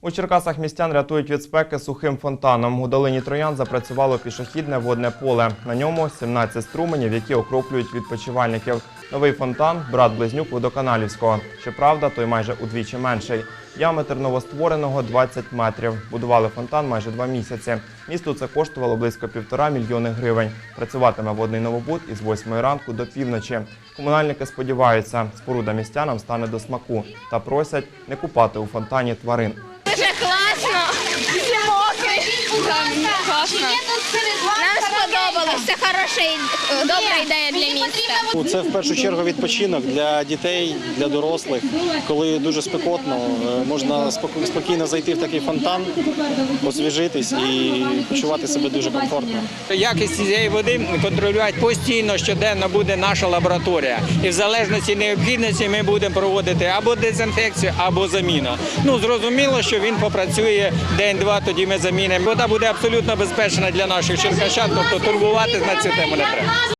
У Черкасах містян рятують від спеки сухим фонтаном. У долині Троян запрацювало пішохідне водне поле. На ньому 17 струменів, які окроплюють відпочивальників. Новий фонтан брат близнюк водоканалівського. Щоправда, той майже удвічі менший. Діаметр новоствореного 20 метрів. Будували фонтан майже два місяці. Місту це коштувало близько півтора мільйони гривень. Працюватиме водний новобуд із 8 ранку до півночі. Комунальники сподіваються, споруда містянам стане до смаку та просять не купати у фонтані тварин. Всі мокрі. Класно. тут сподобалось, це хороша, і- добра ідея для міста. Ну, Це в першу чергу відпочинок для дітей, для дорослих. Коли дуже спекотно, е, можна спокійно зайти в такий фонтан, освіжитись і почувати себе дуже комфортно. Якість цієї води контролювати постійно, щоденно буде наша лабораторія. І в залежності необхідності ми будемо проводити або дезінфекцію, або заміну. Ну зрозуміло, що він попрацює день-два, тоді ми замінимо. Вода буде абсолютно безпечна для наших черкащан, тобто турбуватись на цю тему не треба.